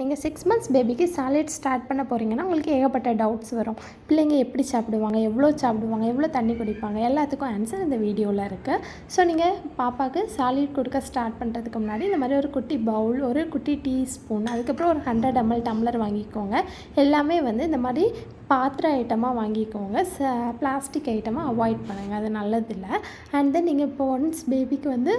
நீங்கள் six months பேபிக்கு solid start பண்ண போகிறீங்கன்னா உங்களுக்கு ஏகப்பட்ட டவுட்ஸ் வரும். பிள்ளைங்க எப்படி சாப்பிடுவாங்க எவ்வளோ சாப்பிடுவாங்க எவ்வளோ தண்ணி குடிப்பாங்க எல்லாத்துக்கும் ஆன்சர் இந்த வீடியோவில் இருக்குது ஸோ நீங்கள் பாப்பாவுக்கு சாலிட் கொடுக்க ஸ்டார்ட் பண்ணுறதுக்கு முன்னாடி இந்த மாதிரி ஒரு குட்டி பவுல் ஒரு குட்டி டீஸ்பூன் அதுக்கப்புறம் ஒரு ஹண்ட்ரட் எம்எல் டம்ளர் வாங்கிக்கோங்க. எல்லாமே வந்து இந்த மாதிரி பாத்திர ஐட்டமாக வாங்கிக்கோங்க. ச பிளாஸ்டிக் ஐட்டமாக அவாய்ட் பண்ணுங்கள் அது நல்லதில்லை. அண்ட் தென் நீங்கள் இப்போ ஒன்ஸ் பேபிக்கு வந்து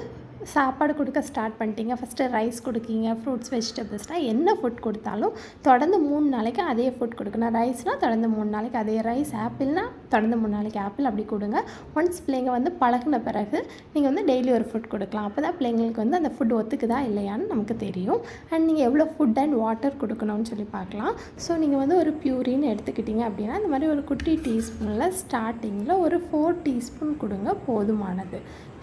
சாப்பாடு கொடுக்க ஸ்டார்ட் பண்ணிட்டீங்க. ஃபஸ்ட்டு ரைஸ் கொடுக்கீங்க ஃப்ரூட்ஸ் வெஜிடபிள்ஸ்னால் என்ன ஃபுட் கொடுத்தாலும் தொடர்ந்து மூணு நாளைக்கு அதே ஃபுட் கொடுக்கணும். ரைஸ்னால் தொடர்ந்து மூணு நாளைக்கு அதே ரைஸ் ஆப்பிள்னால் தொடர்ந்து மூணு நாளைக்கு ஆப்பிள் அப்படி கொடுங்க. ஒன்ஸ் பிள்ளைங்க வந்து பழகின பிறகு நீங்கள் வந்து டெய்லி ஒரு ஃபுட் கொடுக்கலாம். அப்போ தான் பிள்ளைங்களுக்கு வந்து அந்த ஃபுட் ஒத்துக்குதா இல்லையான்னு நமக்கு தெரியும். அண்ட் நீங்கள் எவ்வளோ ஃபுட் அண்ட் வாட்டர் கொடுக்கணும்னு சொல்லி பார்க்கலாம். ஸோ நீங்கள் வந்து ஒரு பியூரின்னு எடுத்துக்கிட்டீங்க அப்படின்னா இந்த மாதிரி ஒரு குட்டி டீஸ்பூனில் ஸ்டார்டிங்கில் ஒரு ஃபோர் டீஸ்பூன் கொடுங்க போதுமானது.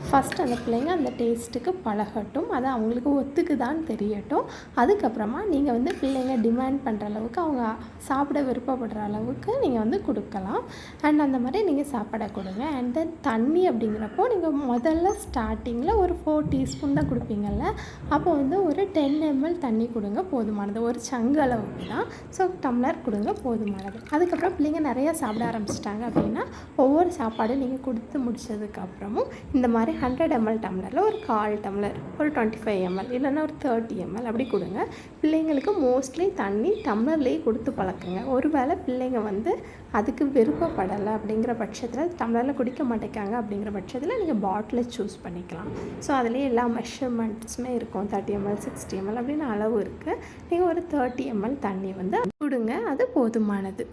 ஃபஸ்ட் அந்த பிள்ளைங்க அந்த டேஸ்ட் டேஸ்ட்டுக்கு பழகட்டும். அது அவங்களுக்கு ஒத்துக்குதான்னு தெரியட்டும். அதுக்கப்புறமா நீங்கள் வந்து பிள்ளைங்க டிமாண்ட் பண்ணுற அளவுக்கு அவங்க சாப்பிட விருப்பப்படுற அளவுக்கு நீங்கள் வந்து கொடுக்கலாம். அண்ட் அந்த மாதிரி நீங்கள் சாப்பாடை கொடுங்க. அண்ட் தென் தண்ணி அப்படிங்கிறப்போ நீங்கள் முதல்ல ஸ்டார்டிங்கில் ஒரு ஃபோர் டீஸ்பூன் தான் கொடுப்பீங்கள்ல அப்போ வந்து ஒரு டென் எம்எல் தண்ணி கொடுங்க போதுமானது. ஒரு சங்கு அளவுக்கு தான். ஸோ டம்ளர் கொடுங்க போதுமானது. அதுக்கப்புறம் பிள்ளைங்க நிறையா சாப்பிட ஆரம்பிச்சிட்டாங்க அப்படின்னா ஒவ்வொரு சாப்பாடும் நீங்கள் கொடுத்து முடிச்சதுக்கப்புறமும் இந்த மாதிரி ஹண்ட்ரட் எம்எல் டம்ளரில் ஒரு கால் டம்ளர் ஒரு டுவெண்ட்டி ஃபைவ் எம்எல் இல்லைன்னா ஒரு தேர்ட்டி எம்எல் அப்படி கொடுங்க. பிள்ளைங்களுக்கு மோஸ்ட்லி தண்ணி டம்ளர்லேயே கொடுத்து பழக்குங்க. ஒருவேளை பிள்ளைங்க வந்து அதுக்கு விருப்பப்படலை அப்படிங்கிற பட்சத்தில் டம்ளரில் குடிக்க மாட்டேங்காங்க அப்படிங்கிற பட்சத்தில் நீங்கள் பாட்டிலை சூஸ் பண்ணிக்கலாம். ஸோ அதுலேயே எல்லா மெஷர்மெண்ட்ஸுமே இருக்கும். தேர்ட்டி எம்எல் சிக்ஸ்டி எம்எல் அப்படின்னு அளவு இருக்குது நீங்கள் ஒரு தேர்ட்டி எம்எல் தண்ணி வந்து கொடுங்க. அது போதுமானது.